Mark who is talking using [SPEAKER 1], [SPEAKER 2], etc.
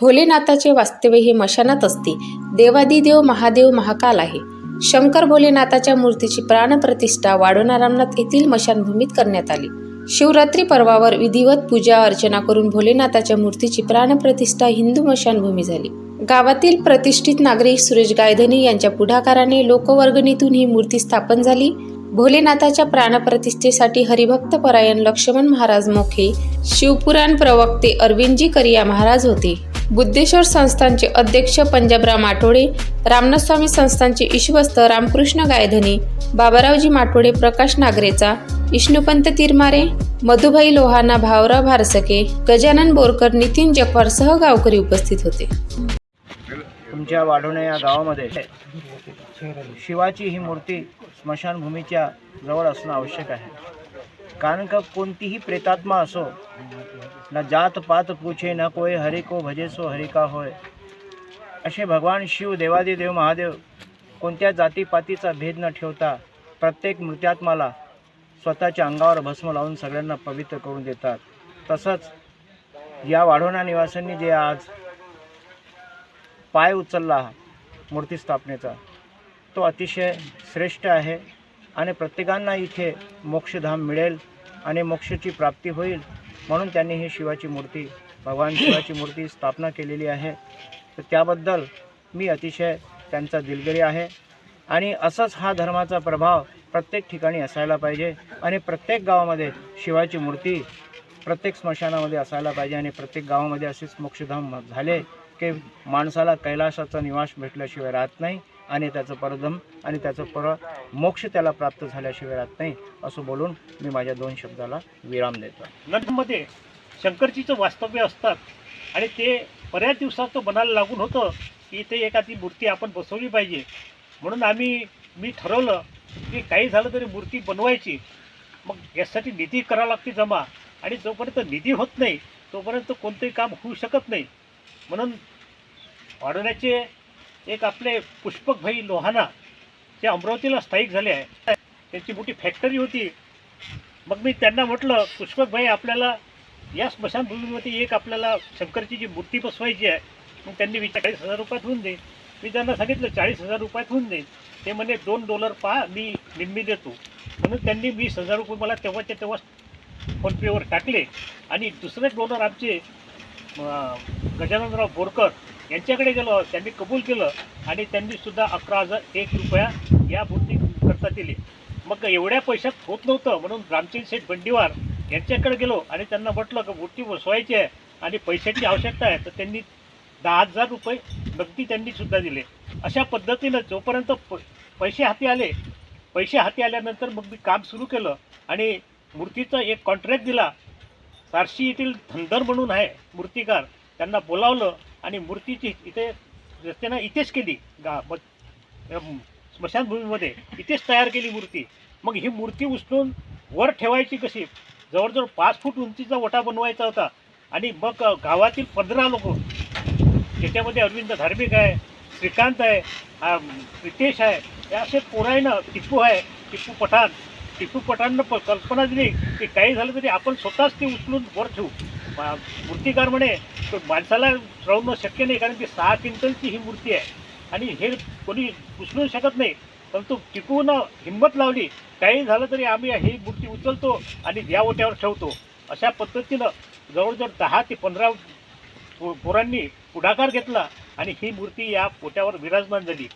[SPEAKER 1] भोलेनाथाचे वास्तव्य हे मशानात असते. देवादिदेव महादेव महाकाल आहे. शंकर भोलेनाथाच्या मूर्तीची प्राणप्रतिष्ठा वाढवणा रामनाथ येथील मशानभूमीत करण्यात आली. शिवरात्री पर्वावर विधिवत पूजा अर्चना करून भोलेनाथाच्या मूर्तीची प्राणप्रतिष्ठा हिंदू मशानभूमी झाली. गावातील प्रतिष्ठित नागरिक सुरेश गायधनी यांच्या पुढाकाराने लोकवर्गणीतून ही मूर्ती स्थापन झाली. भोलेनाथाच्या प्राणप्रतिष्ठेसाठी हरिभक्त परायण लक्ष्मण महाराज मोखे शिवपुराण प्रवक्ते अरविंदजी करिया महाराज होते. बुद्धेश्वर संस्थानचे अध्यक्ष पंजाबराव माटोडे रामनाथस्वामी संस्थानचे ईश्वस्त रामकृष्ण गायधनी बाबारावजी माठोडे प्रकाश नागरेचा विष्णुपंत तिरमारे मधुभाई लोहाना भावराव भारसके गजानन बोरकर नितीन जगवारसह गावकरी उपस्थित होते.
[SPEAKER 2] तुमच्या वाढवणे या गावामध्ये शिवाची ही मूर्ती स्मशानभूमीच्या जवळ असणं आवश्यक आहे. कारण का कोणतीही प्रेतात्मा असो न जात पात पूछे न कोय हरि को भजे सो हरि का होय. असे भगवान शिव देवादिदेव महादेव कोणत्या जातीपातीचा भेद न ठेवता प्रत्येक मृत्यात्माला स्वतःच्या अंगावर भस्म लावून सगळ्यांना पवित्र करून देतात. तसंच या वाढवणा निवासांनी जे आज पाय उचलला मूर्ती स्थापनेचा तो अतिशय श्रेष्ठ आहे आणि प्रत्येकांना इथे मोक्षधाम मिळेल आणि मोक्षची प्राप्ती होईल म्हणून त्यांनी ही शिवाची मूर्ती भगवान शिवाची मूर्ती स्थापना केलेली आहे. तर त्याबद्दल मी अतिशय त्यांचा दिलगिरी आहे. आणि असंच हा धर्माचा प्रभाव प्रत्येक ठिकाणी असायला पाहिजे आणि प्रत्येक गावामध्ये शिवाची मूर्ती प्रत्येक स्मशानामध्ये असायला पाहिजे आणि प्रत्येक गावामध्ये असेच मोक्षधाम झाले की माणसाला कैलासाचा निवास भेटल्याशिवाय राहत नाही. आणि त्याचं परदम आणि त्याचं पर मोक्ष त्याला प्राप्त झाल्याशिवाय राहत नाही असं बोलून मी माझ्या दोन शब्दाला विराम देतो.
[SPEAKER 3] लंडनमध्ये शंकरजीचं वास्तव्य असतात आणि ते बऱ्याच दिवसाचं बनायला लागून होतं की ते एखादी मूर्ती आपण बसवली पाहिजे. म्हणून आम्ही मी ठरवलं की काही झालं तरी मूर्ती बनवायची. मग यासाठी निधी करावा लागते जमा. आणि जोपर्यंत निधी होत नाही तोपर्यंत कोणतंही काम होऊ शकत नाही. म्हणून वाढवण्याचे एक आपले पुष्पकभाई लोहाना ते अमरावतीला स्थायिक झाले आहे. त्यांची मोठी फॅक्टरी होती. मग मी त्यांना म्हटलं पुष्पकभाई आपल्याला या स्मशानभूमीमध्ये एक आपल्याला शंकरची जी मूर्ती बसवायची आहे मग त्यांनी विचार चाळीस हजार रुपयात होऊन देईन. मी त्यांना सांगितलं चाळीस हजार रुपयात होऊन देईन. ते म्हणे दोन डॉलर पहा मी निम्मी देतो. म्हणून त्यांनी वीस हजार रुपये मला तेव्हाच्या तेव्हा फोनपेवर टाकले. आणि दुसरे डोनर आमचे गजाननराव बोरकर यांच्याकडे गेलो त्यांनी कबूल केलं आणि त्यांनी सुद्धा अकरा हजार एक रुपया या मूर्ती करता दिली. मग एवढ्या पैशात होत नव्हतं म्हणून रामचंद शेठ बंडीवार यांच्याकडे गेलो आणि त्यांना म्हटलं की मूर्ती बसवायची आहे आणि पैशाची आवश्यकता आहे तर त्यांनी दहा हजार रुपये नगदी त्यांनी सुद्धा दिले. अशा पद्धतीनं जोपर्यंत प पैसे हाती आले पैसे हाती आल्यानंतर मग मी काम सुरू केलं आणि मूर्तीचा एक कॉन्ट्रॅक्ट दिला. सारशी येथील धनधर म्हणून आहे मूर्तिकार त्यांना बोलावलं आणि मूर्तीची इथे रस्त्यानं इथेच केली. गा ब- स्मशानभूमीमध्ये इथेच तयार केली मूर्ती. मग ही मूर्ती उचलून वर ठेवायची कशी? जवळजवळ पाच फूट उंचीचा वटा बनवायचा होता. आणि मग गावातील पंधरा लोक त्याच्यामध्ये अरविंद धार्मिक आहे श्रीकांत आहे प्रितेश रितेश आहे हे असे पोरायनं टिप्पू आहे टिप्पू पठाण. टिप्पू पठाणनं प कल्पना दिली की काही झालं तरी आपण स्वतःच ते उचलून वर ठेवू. मूर्तिकार म्हणे माणसाला ठरवणं शक्य नाही कारण की सहा क्विंटलची ही मूर्ती आहे. आणि हे कोणी उचलू शकत नाही. परंतु टिकून हिंमत लावली काही झालं तरी आम्ही ही मूर्ती उचलतो आणि या ओट्यावर ठेवतो. अशा पद्धतीनं जवळजवळ दहा ते पंधरा पोरांनी पुढाकार घेतला आणि ही मूर्ती या पोट्यावर विराजमान झाली.